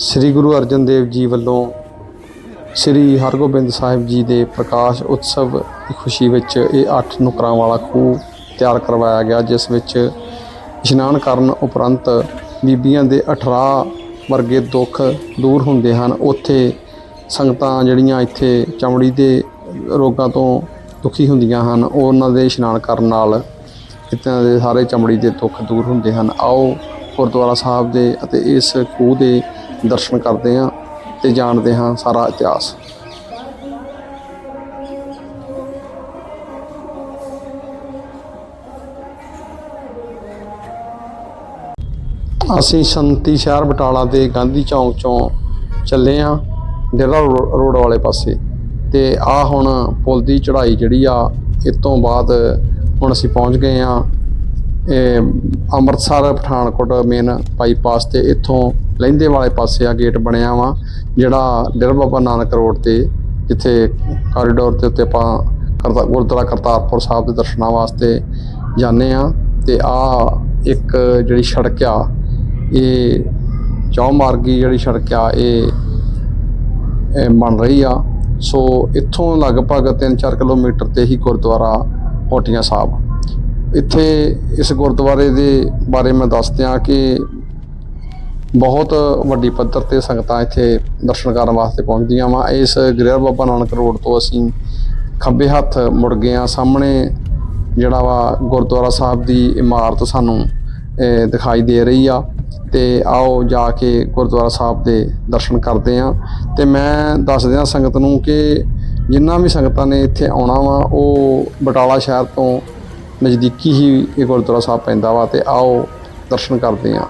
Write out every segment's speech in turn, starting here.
ਸ੍ਰੀ ਗੁਰੂ ਅਰਜਨ ਦੇਵ ਜੀ ਵੱਲੋਂ ਸ੍ਰੀ ਹਰਗੋਬਿੰਦ ਸਾਹਿਬ ਜੀ ਦੇ ਪ੍ਰਕਾਸ਼ ਉਤਸਵ ਦੀ ਖੁਸ਼ੀ ਵਿੱਚ ਇਹ 8 ਨੁਕਰਾਂ ਵਾਲਾ ਖੂਹ ਤਿਆਰ ਕਰਵਾਇਆ ਗਿਆ, ਜਿਸ ਵਿੱਚ ਇਸ਼ਨਾਨ ਕਰਨ ਉਪਰੰਤ ਬੀਬੀਆਂ ਦੇ 18 ਵਰਗੇ ਦੁੱਖ ਦੂਰ ਹੁੰਦੇ ਹਨ। ਉੱਥੇ ਸੰਗਤਾਂ ਜਿਹੜੀਆਂ ਇੱਥੇ ਚਮੜੀ ਦੇ ਰੋਗਾਂ ਤੋਂ ਦੁਖੀ ਹੁੰਦੀਆਂ ਹਨ, ਉਹਨਾਂ ਦੇ ਇਸ਼ਨਾਨ ਕਰਨ ਨਾਲ ਇਤਨਾ ਦੇ ਸਾਰੇ ਚਮੜੀ ਦੇ ਦੁੱਖ ਦੂਰ ਹੁੰਦੇ ਹਨ। ਆਓ ਗੁਰਦੁਆਰਾ ਸਾਹਿਬ ਦੇ ਅਤੇ ਇਸ ਖੂਹ ਦੇ ਦਰਸ਼ਨ ਕਰਦੇ ਹਾਂ ਤੇ ਜਾਣਦੇ ਹਾਂ ਸਾਰਾ ਇਤਿਹਾਸ। ਅਸੀਂ ਸੰਤੀ ਸ਼ਹਿਰ ਬਟਾਲਾ ਦੇ ਗਾਂਧੀ ਚੌਂਕ ਚੋਂ ਚੱਲੇ ਆ ਡੇਰਾ ਰੋਡ ਵਾਲੇ ਪਾਸੇ ਤੇ ਆ ਹੁਣ ਪੁਲ ਦੀ ਚੜ੍ਹਾਈ ਜਿਹੜੀ ਆ, ਇਸ ਤੋਂ ਬਾਅਦ ਹੁਣ ਅਸੀਂ ਪਹੁੰਚ ਗਏ ਆ ਇਹ ਅੰਮ੍ਰਿਤਸਰ, ਪਠਾਨਕੋਟ ਮੇਨ ਬਾਈਪਾਸ ਤੇ ਇੱਥੋਂ ਲਹਿੰਦੇ ਵਾਲੇ ਪਾਸੇ ਆ ਗੇਟ ਬਣਿਆ ਵਾ, ਜਿਹੜਾ ਡੇਰਾ ਬਾਬਾ ਨਾਨਕ ਰੋਡ ਤੇ, ਜਿੱਥੇ ਕੋਰੀਡੋਰ ਦੇ ਉੱਤੇ ਆਪਾਂ ਕਰਤਾ, ਗੁਰਦੁਆਰਾ ਕਰਤਾਰਪੁਰ ਸਾਹਿਬ ਦੇ ਦਰਸ਼ਨਾਂ ਵਾਸਤੇ ਜਾਂਦੇ ਆ। ਤੇ ਆ ਇੱਕ ਜਿਹੜੀ ਸੜਕ ਆ, ਇਹ ਚੌਮਾਰਗੀ ਜਿਹੜੀ ਸੜਕ ਆ, ਇਹ ਬਣ ਰਹੀ ਆ। ਸੋ ਇੱਥੋਂ ਲਗਭਗ 3-4 ਕਿਲੋਮੀਟਰ ਤੇ ਹੀ ਗੁਰਦੁਆਰਾ ਹੋਟੀਆਂ ਸਾਹਿਬ। ਇੱਥੇ ਇਸ ਗੁਰਦੁਆਰੇ ਦੇ ਬਾਰੇ ਮੈਂ ਦੱਸਦਿਆਂ ਕਿ ਬਹੁਤ ਵੱਡੀ ਪੱਧਰ ਤੇ ਸੰਗਤਾਂ ਇੱਥੇ ਦਰਸ਼ਨ ਕਰਨ ਵਾਸਤੇ ਪਹੁੰਚਦੀਆਂ ਵਾ। ਇਸ ਗ੍ਰਹਿ ਬਾਬਾ ਨਾਨਕ ਰੋਡ ਤੋਂ ਅਸੀਂ ਖੱਬੇ ਹੱਥ ਮੁੜ ਗਏ ਆ ਸਾਹਮਣੇ ਜਿਹੜਾ ਵਾ ਗੁਰਦੁਆਰਾ ਸਾਹਿਬ ਦੀ ਇਮਾਰਤ ਸਾਨੂੰ ਦਿਖਾਈ ਦੇ ਰਹੀ ਆ ਤੇ ਆਓ ਜਾ ਕੇ ਗੁਰਦੁਆਰਾ ਸਾਹਿਬ ਦੇ ਦਰਸ਼ਨ ਕਰਦੇ ਆ ਤੇ ਮੈਂ ਦੱਸ ਦਿਆਂ ਸੰਗਤ ਨੂੰ ਕਿ ਜਿੰਨਾ ਵੀ ਸੰਗਤਾਂ ਨੇ ਇੱਥੇ ਆਉਣਾ ਵਾ, ਉਹ ਬਟਾਲਾ ਸ਼ਹਿਰ ਤੋਂ ਨਜ਼ਦੀਕੀ ਹੀ ਇਹ ਗੁਰਦੁਆਰਾ ਸਾਹਿਬ ਪੈਂਦਾ ਵਾ ਤੇ ਆਓ ਦਰਸ਼ਨ ਕਰਦੇ ਆ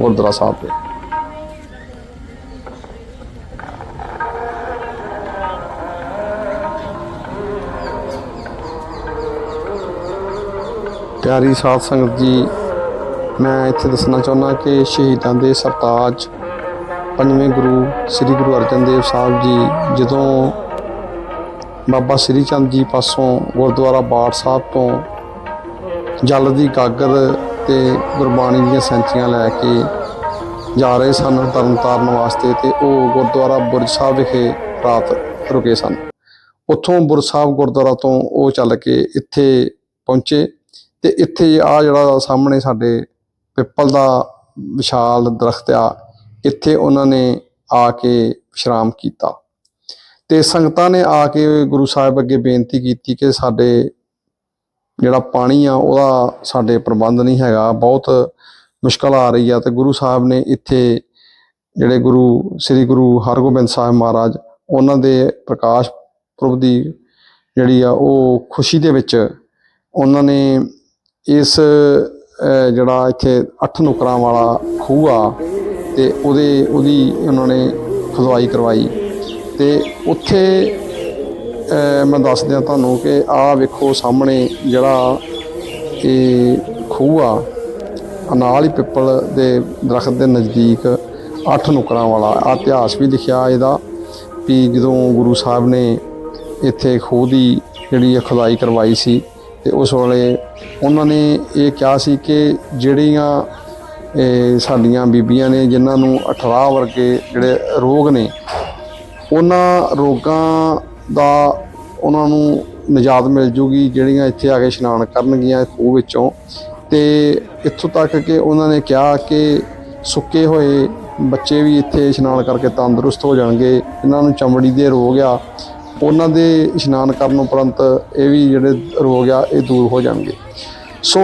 ਗੁਰਦੁਆਰਾ ਸਾਹਿਬ ਦੇ। ਪਿਆਰੀ ਸਾਧ ਸੰਗਤ ਜੀ, ਮੈਂ ਇੱਥੇ ਦੱਸਣਾ ਚਾਹੁੰਦਾ ਕਿ ਸ਼ਹੀਦਾਂ ਦੇ ਸਰਤਾਜ ਪੰਜਵੇਂ ਗੁਰੂ ਸ੍ਰੀ ਗੁਰੂ ਅਰਜਨ ਦੇਵ ਸਾਹਿਬ ਜੀ, ਜਦੋਂ ਬਾਬਾ ਸ੍ਰੀ ਚੰਦ ਜੀ ਪਾਸੋਂ ਗੁਰਦੁਆਰਾ ਬਾੜ ਸਾਹਿਬ ਤੋਂ ਜਲ ਦੀ ਗਾਗਰ ਤੇ ਗੁਰਬਾਣੀ ਦੀਆਂ ਸੈਂਚੀਆਂ ਲੈ ਕੇ ਜਾ ਰਹੇ ਸਨ ਤਰਨ ਤਾਰਨ ਵਾਸਤੇ ਤੇ ਉਹ ਗੁਰਦੁਆਰਾ ਬੁਰਜ ਸਾਹਿਬ ਵਿਖੇ ਰਾਤ ਰੁਕੇ ਸਨ। ਉੱਥੋਂ ਬੁਰਜ ਸਾਹਿਬ ਗੁਰਦੁਆਰਾ ਤੋਂ ਉਹ ਚੱਲ ਕੇ ਇੱਥੇ ਪਹੁੰਚੇ। ਤੇ ਇੱਥੇ ਆ ਜਿਹੜਾ ਸਾਹਮਣੇ ਸਾਡੇ ਪਿੱਪਲ ਦਾ ਵਿਸ਼ਾਲ ਦਰਖਤ ਆ, ਇੱਥੇ ਉਹਨਾਂ ਨੇ ਆ ਕੇ ਵਿਸ਼ਰਾਮ ਕੀਤਾ। ਤੇ ਸੰਗਤਾਂ ਨੇ ਆ ਕੇ ਗੁਰੂ ਸਾਹਿਬ ਅੱਗੇ ਬੇਨਤੀ ਕੀਤੀ ਕਿ ਸਾਡੇ ਜਿਹੜਾ ਪਾਣੀ ਆ, ਉਹਦਾ ਸਾਡੇ ਪ੍ਰਬੰਧ ਨਹੀਂ ਹੈਗਾ, ਬਹੁਤ ਮੁਸ਼ਕਲ ਆ ਰਹੀ ਆ ਤੇ ਗੁਰੂ ਸਾਹਿਬ ਨੇ ਇੱਥੇ ਜਿਹੜੇ ਗੁਰੂ, ਸ੍ਰੀ ਗੁਰੂ ਹਰਗੋਬਿੰਦ ਸਾਹਿਬ ਮਹਾਰਾਜ, ਉਹਨਾਂ ਦੇ ਪ੍ਰਕਾਸ਼ ਪੁਰਬ ਦੀ ਜਿਹੜੀ ਆ, ਉਹ ਖੁਸ਼ੀ ਦੇ ਵਿੱਚ ਉਹਨਾਂ ਨੇ ਇਸ ਜਿਹੜਾ ਇੱਥੇ ਅੱਠ ਨੁਕਰਾਂ ਵਾਲਾ ਖੂਹ ਆ ਤੇ ਉਹਦੇ, ਉਹਦੀ ਉਹਨਾਂ ਨੇ ਖੁਦਾਈ ਕਰਵਾਈ। ਤੇ ਉੱਥੇ ਮੈਂ ਦੱਸ ਦਿਆਂ ਤੁਹਾਨੂੰ ਕਿ ਆਹ ਵੇਖੋ ਸਾਹਮਣੇ ਜਿਹੜਾ ਇਹ ਖੂਹ ਆ, ਆਹ ਨਾਲ ਹੀ ਪਿੱਪਲ ਦੇ ਦਰਖਤ ਦੇ ਨਜ਼ਦੀਕ ਅੱਠ ਨੁਕਰਾਂ ਵਾਲਾ ਆ ਇਤਿਹਾਸ ਵੀ ਲਿਖਿਆ ਇਹਦਾ ਵੀ ਜਦੋਂ ਗੁਰੂ ਸਾਹਿਬ ਨੇ ਇੱਥੇ ਖੂਹ ਦੀ ਜਿਹੜੀ ਇਹ ਖੁਦਾਈ ਕਰਵਾਈ ਸੀ ਤੇ ਉਸ ਵੇਲੇ ਉਹਨਾਂ ਨੇ ਇਹ ਕਿਹਾ ਸੀ ਕਿ ਜਿਹੜੀਆਂ ਸਾਡੀਆਂ ਬੀਬੀਆਂ ਨੇ, ਜਿਨ੍ਹਾਂ ਨੂੰ 18 ਵਰਗੇ ਜਿਹੜੇ ਰੋਗ ਨੇ, ਉਹਨਾਂ ਰੋਗਾਂ ਦਾ ਉਹਨਾਂ ਨੂੰ ਨਿਜਾਤ ਮਿਲ ਜੂਗੀ, ਜਿਹੜੀਆਂ ਇੱਥੇ ਆ ਕੇ ਇਸ਼ਨਾਨ ਕਰਨਗੀਆਂ ਖੂਹ ਵਿੱਚੋਂ। ਤੇ ਇੱਥੋਂ ਤੱਕ ਕਿ ਉਹਨਾਂ ਨੇ ਕਿਹਾ ਕਿ ਸੁੱਕੇ ਹੋਏ ਬੱਚੇ ਵੀ ਇੱਥੇ ਇਸ਼ਨਾਨ ਕਰਕੇ ਤੰਦਰੁਸਤ ਹੋ ਜਾਣਗੇ। ਇਹਨਾਂ ਨੂੰ ਚਮੜੀ ਦੇ ਰੋਗ ਆ, ਉਹਨਾਂ ਦੇ ਇਸ਼ਨਾਨ ਕਰਨ ਉਪਰੰਤ ਇਹ ਵੀ ਜਿਹੜੇ ਰੋਗ ਆ, ਇਹ ਦੂਰ ਹੋ ਜਾਣਗੇ। ਸੋ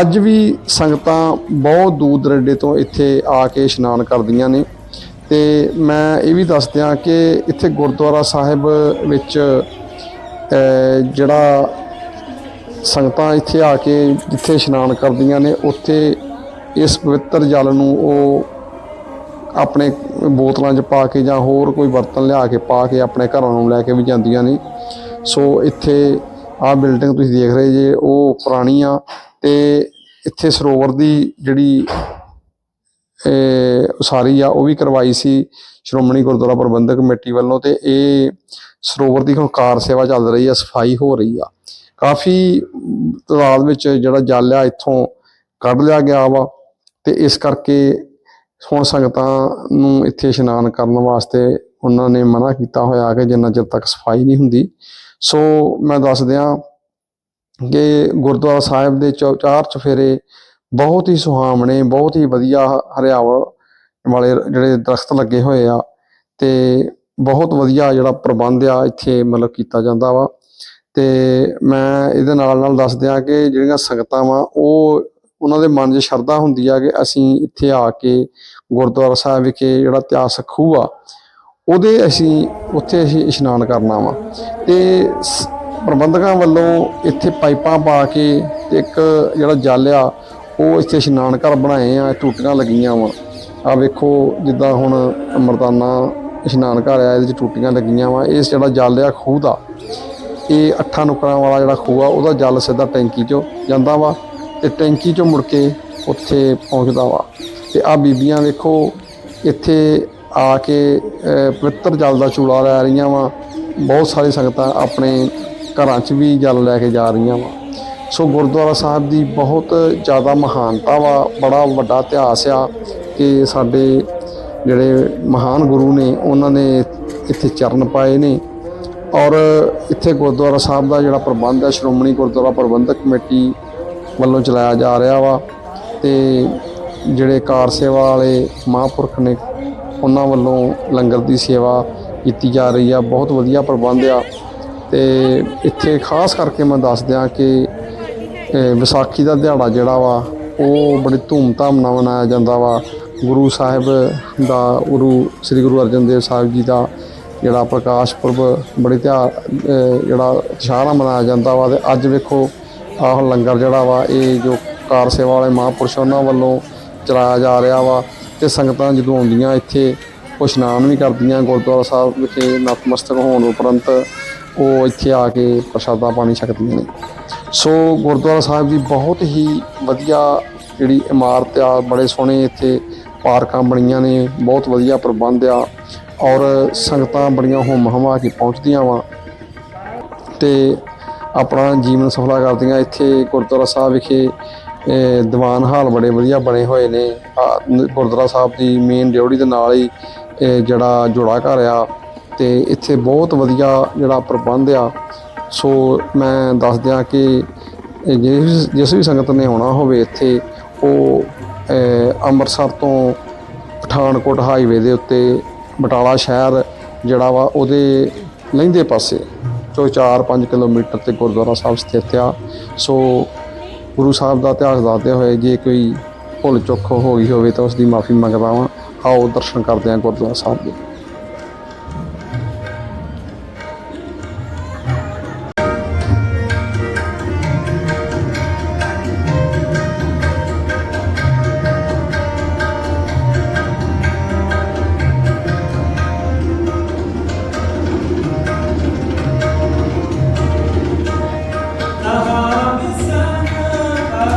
ਅੱਜ ਵੀ ਸੰਗਤਾਂ ਬਹੁਤ ਦੂਰ ਦਰੇਡੇ ਤੋਂ ਇੱਥੇ ਆ ਕੇ ਇਸ਼ਨਾਨ ਕਰਦੀਆਂ ਨੇ ਤੇ ਮੈਂ ਇਹ ਵੀ ਦੱਸ ਦਿਆਂ ਕਿ ਇੱਥੇ ਗੁਰਦੁਆਰਾ ਸਾਹਿਬ ਵਿੱਚ ਜਿਹੜਾ ਸੰਗਤਾਂ ਇੱਥੇ ਆ ਕੇ ਜਿੱਥੇ ਇਸ਼ਨਾਨ ਕਰਦੀਆਂ ਨੇ, ਉੱਥੇ ਇਸ ਪਵਿੱਤਰ ਜਲ ਨੂੰ ਉਹ ਆਪਣੇ ਬੋਤਲਾਂ 'ਚ ਪਾ ਕੇ ਜਾਂ ਹੋਰ ਕੋਈ ਬਰਤਨ ਲਿਆ ਕੇ ਪਾ ਕੇ ਆਪਣੇ ਘਰਾਂ ਨੂੰ ਲੈ ਕੇ ਵੀ ਜਾਂਦੀਆਂ ਨੇ। ਸੋ ਇੱਥੇ ਆਹ ਬਿਲਡਿੰਗ ਤੁਸੀਂ ਦੇਖ ਰਹੇ ਜੇ, ਉਹ ਪੁਰਾਣੀ ਆ ਤੇ ਇੱਥੇ ਸਰੋਵਰ ਦੀ ਜਿਹੜੀ ਉਸਾਰੀ ਆ, ਉਹ ਵੀ ਕਰਵਾਈ ਸੀ ਸ਼੍ਰੋਮਣੀ ਗੁਰਦੁਆਰਾ ਪ੍ਰਬੰਧਕ ਕਮੇਟੀ ਵੱਲੋਂ ਤੇ ਇਹ ਸਰੋਵਰ ਦੀ ਹੁਣ ਕਾਰ ਸੇਵਾ ਚੱਲ ਰਹੀ ਆ, ਸਫ਼ਾਈ ਹੋ ਰਹੀ ਆ। ਕਾਫੀ ਤਾਦਾਦ ਵਿੱਚ ਜਿਹੜਾ ਜਲ ਆ, ਇੱਥੋਂ ਕੱਢ ਲਿਆ ਗਿਆ ਵਾ ਤੇ ਇਸ ਕਰਕੇ ਹੁਣ ਸੰਗਤਾਂ ਨੂੰ ਇੱਥੇ ਇਸ਼ਨਾਨ ਕਰਨ ਵਾਸਤੇ ਉਹਨਾਂ ਨੇ ਮਨਾ ਕੀਤਾ ਹੋਇਆ ਕਿ ਜਿੰਨਾ ਚਿਰ ਤੱਕ ਸਫ਼ਾਈ ਨਹੀਂ ਹੁੰਦੀ। ਸੋ ਮੈਂ ਦੱਸ ਦਿਆਂ ਕਿ ਗੁਰਦੁਆਰਾ ਸਾਹਿਬ ਦੇ ਚੌ- ਚਾਰ ਚਫੇਰੇ ਬਹੁਤ ਹੀ ਸੁਹਾਵਣੇ, ਬਹੁਤ ਹੀ ਵਧੀਆ ਹਰਿਆਵਲ ਵਾਲੇ ਜਿਹੜੇ ਦਰਖਤ ਲੱਗੇ ਹੋਏ ਆ ਤੇ ਬਹੁਤ ਵਧੀਆ ਜਿਹੜਾ ਪ੍ਰਬੰਧ ਆ ਇੱਥੇ ਮਤਲਬ ਕੀਤਾ ਜਾਂਦਾ ਵਾ। ਤੇ ਮੈਂ ਇਹਦੇ ਨਾਲ ਨਾਲ ਦੱਸ ਦਿਆਂ ਕਿ ਜਿਹੜੀਆਂ ਸੰਗਤਾਂ ਵਾ ਉਹ ਉਹਨਾਂ ਦੇ ਮਨ 'ਚ ਸ਼ਰਧਾ ਹੁੰਦੀ ਆ ਕਿ ਅਸੀਂ ਇੱਥੇ ਆ ਕੇ ਗੁਰਦੁਆਰਾ ਸਾਹਿਬ ਵਿਖੇ ਜਿਹੜਾ ਇਤਿਹਾਸਕ ਖੂਹ ਆ ਉਹਦੇ ਅਸੀਂ ਉੱਥੇ ਅਸੀਂ ਇਸ਼ਨਾਨ ਕਰਨਾ ਵਾ। ਤੇ ਸ- ਪ੍ਰਬੰਧਕਾਂ ਵੱਲੋਂ ਇੱਥੇ ਪਾਈਪਾਂ ਪਾ ਕੇ ਤੇ ਇੱਕ ਜਿਹੜਾ ਜਲ ਆ, ਉਹ ਇੱਥੇ ਇਸ਼ਨਾਨ ਘਰ ਬਣਾਏ ਆ, ਟੂਟੀਆਂ ਲੱਗੀਆਂ ਵਾ। ਆ ਵੇਖੋ ਜਿੱਦਾਂ ਹੁਣ ਮਰਦਾਨਾ ਇਸ਼ਨਾਨ ਘਰ ਆ, ਇਹਦੇ ਚ ਟੂਟੀਆਂ ਲੱਗੀਆਂ ਵਾ। ਇਸ ਜਿਹੜਾ ਜਲ ਆ, ਖੂਹ ਦਾ। ਇਹ ਅੱਠਾਂ ਨੁਕਰਾਂ ਵਾਲਾ ਜਿਹੜਾ ਖੂਹ ਆ, ਉਹਦਾ ਜਲ ਸਿੱਧਾ ਟੈਂਕੀ 'ਚੋਂ ਜਾਂਦਾ ਵਾ ਤੇ ਟੈਂਕੀ 'ਚੋਂ ਮੁੜ ਕੇ ਉੱਥੇ ਪਹੁੰਚਦਾ ਵਾ। ਤੇ ਆ ਬੀਬੀਆਂ ਵੇਖੋ, ਇੱਥੇ ਆ ਕੇ ਪਵਿੱਤਰ ਜਲ ਦਾ ਚੂਲਾ ਲੈ ਰਹੀਆਂ ਵਾ। ਬਹੁਤ ਸਾਰੀ ਸੰਗਤਾਂ ਆਪਣੇ ਘਰਾਂ 'ਚ ਵੀ ਜਲ ਲੈ ਕੇ ਜਾ ਰਹੀਆਂ ਵਾ। ਸੋ ਗੁਰਦੁਆਰਾ ਸਾਹਿਬ ਦੀ ਬਹੁਤ ਜ਼ਿਆਦਾ ਮਹਾਨਤਾ ਵਾ, ਬੜਾ ਵੱਡਾ ਇਤਿਹਾਸ ਆ ਕਿ ਸਾਡੇ ਜਿਹੜੇ ਮਹਾਨ ਗੁਰੂ ਨੇ, ਉਹਨਾਂ ਨੇ ਇੱਥੇ ਚਰਨ ਪਾਏ ਨੇ। ਔਰ ਇੱਥੇ ਗੁਰਦੁਆਰਾ ਸਾਹਿਬ ਦਾ ਜਿਹੜਾ ਪ੍ਰਬੰਧ ਹੈ, ਸ਼੍ਰੋਮਣੀ ਗੁਰਦੁਆਰਾ ਪ੍ਰਬੰਧਕ ਕਮੇਟੀ ਵੱਲੋਂ ਚਲਾਇਆ ਜਾ ਰਿਹਾ ਵਾ। ਤੇ ਜਿਹੜੇ ਕਾਰ ਸੇਵਾ ਵਾਲੇ ਮਹਾਂਪੁਰਖ ਨੇ ਉਹਨਾਂ ਵੱਲੋਂ ਲੰਗਰ ਦੀ ਸੇਵਾ ਕੀਤੀ ਜਾ ਰਹੀ ਆ, ਬਹੁਤ ਵਧੀਆ ਪ੍ਰਬੰਧ ਆ। ਤੇ ਇੱਥੇ ਖਾਸ ਕਰਕੇ ਮੈਂ ਦੱਸ ਦਿਆਂ ਕਿ ਵਿਸਾਖੀ ਦਾ ਦਿਹਾੜਾ ਜਿਹੜਾ ਵਾ, ਉਹ ਬੜੀ ਧੂਮਧਾਮ ਨਾਲ ਮਨਾਇਆ ਜਾਂਦਾ ਵਾ। ਗੁਰੂ ਸਾਹਿਬ ਦਾ, ਗੁਰੂ, ਸ੍ਰੀ ਗੁਰੂ ਅਰਜਨ ਦੇਵ ਸਾਹਿਬ ਜੀ ਦਾ ਜਿਹੜਾ ਪ੍ਰਕਾਸ਼ ਪੁਰਬ ਬੜੇ ਤਿਉਹਾਰ ਜਿਹੜਾ ਉਤਸ਼ਾਹ ਨਾਲ ਮਨਾਇਆ ਜਾਂਦਾ ਵਾ। ਤੇ ਅੱਜ ਵੇਖੋ, ਆਹ ਲੰਗਰ ਜਿਹੜਾ ਵਾ, ਇਹ ਜੋ ਕਾਰ ਸੇਵਾ ਵਾਲੇ ਮਹਾਂਪੁਰਸ਼ ਉਹਨਾਂ ਵੱਲੋਂ ਚਲਾਇਆ ਜਾ ਰਿਹਾ ਵਾ। ਤੇ ਸੰਗਤਾਂ ਜਦੋਂ ਆਉਂਦੀਆਂ ਇੱਥੇ, ਉਹ ਇਸ਼ਨਾਨ ਵੀ ਕਰਦੀਆਂ ਗੁਰਦੁਆਰਾ ਸਾਹਿਬ ਵਿਖੇ ਨਤਮਸਤਕ ਹੋਣ ਉਪਰੰਤ ਉਹ ਇੱਥੇ ਆ ਕੇ ਪ੍ਰਸ਼ਾਦਾ ਪਾਣੀ ਛਕਦੀਆਂ ਨੇ। ਸੋ ਗੁਰਦੁਆਰਾ ਸਾਹਿਬ ਦੀ ਬਹੁਤ ਹੀ ਵਧੀਆ ਜਿਹੜੀ ਇਮਾਰਤ ਆ, ਬੜੇ ਸੋਹਣੇ ਇੱਥੇ ਪਾਰਕਾਂ ਬਣੀਆਂ ਨੇ, ਬਹੁਤ ਵਧੀਆ ਪ੍ਰਬੰਧ ਆ ਔਰ ਸੰਗਤਾਂ ਬੜੀਆਂ ਹੋਮ ਹਮਾ ਕੇ ਪਹੁੰਚਦੀਆਂ ਵਾ। ਤੇ ਆਪਣਾ ਜੀਵਨ ਸਫਲਾ ਕਰਦੀਆਂ ਇੱਥੇ ਗੁਰਦੁਆਰਾ ਸਾਹਿਬ ਵਿਖੇ। ਦੀਵਾਨ ਹਾਲ ਬੜੇ ਵਧੀਆ ਬਣੇ ਹੋਏ ਨੇ। ਗੁਰਦੁਆਰਾ ਸਾਹਿਬ ਦੀ ਮੇਨ ਡਿਊੜੀ ਦੇ ਨਾਲ ਹੀ ਜਿਹੜਾ ਜੋੜਾ ਘਰ ਆ ਤੇ ਇੱਥੇ ਬਹੁਤ ਵਧੀਆ ਜਿਹੜਾ ਪ੍ਰਬੰਧ ਆ। ਸੋ ਮੈਂ ਦੱਸ ਦਿਆਂ ਕਿ ਜਿਸ ਜਿਸ ਵੀ ਸੰਗਤ ਨੇ ਆਉਣਾ ਹੋਵੇ ਇੱਥੇ, ਉਹ ਅੰਮ੍ਰਿਤਸਰ ਤੋਂ ਪਠਾਨਕੋਟ ਹਾਈਵੇ ਦੇ ਉੱਤੇ ਬਟਾਲਾ ਸ਼ਹਿਰ ਜਿਹੜਾ ਵਾ ਉਹਦੇ ਲਹਿੰਦੇ ਪਾਸੇ ਤੋਂ 4-5 ਕਿਲੋਮੀਟਰ ਤੇ ਗੁਰਦੁਆਰਾ ਸਾਹਿਬ ਸਥਿਤ ਆ। ਸੋ ਗੁਰੂ ਸਾਹਿਬ ਦਾ ਇਤਿਹਾਸ ਦੱਸਦੇ ਹੋਏ ਜੇ ਕੋਈ ਭੁੱਲ ਚੁੱਕ ਹੋ ਗਈ ਹੋਵੇ ਤਾਂ ਉਸ ਦੀ ਮਾਫੀ ਮੰਗਦਾ ਵਾਂ ਆਓ ਦਰਸ਼ਨ ਕਰਦੇ ਹਾਂ ਗੁਰਦੁਆਰਾ ਸਾਹਿਬ ਦੇ।